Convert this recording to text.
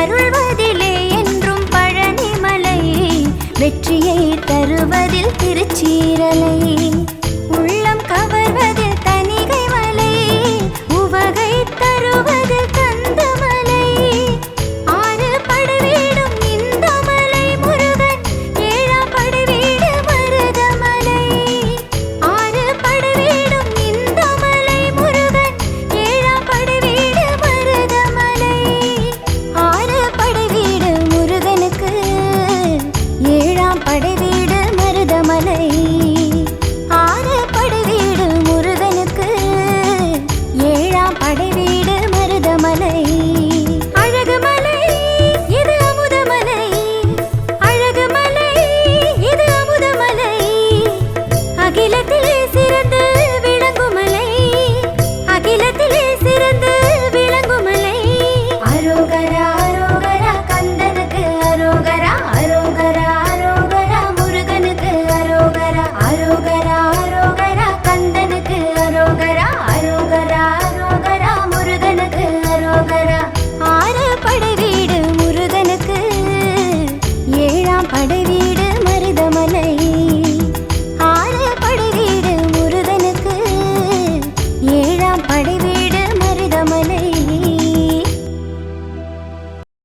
அருள்வதிலே என்றும் பழனிமலை வெற்றியை தருவதில் திருச்சீரலை. படை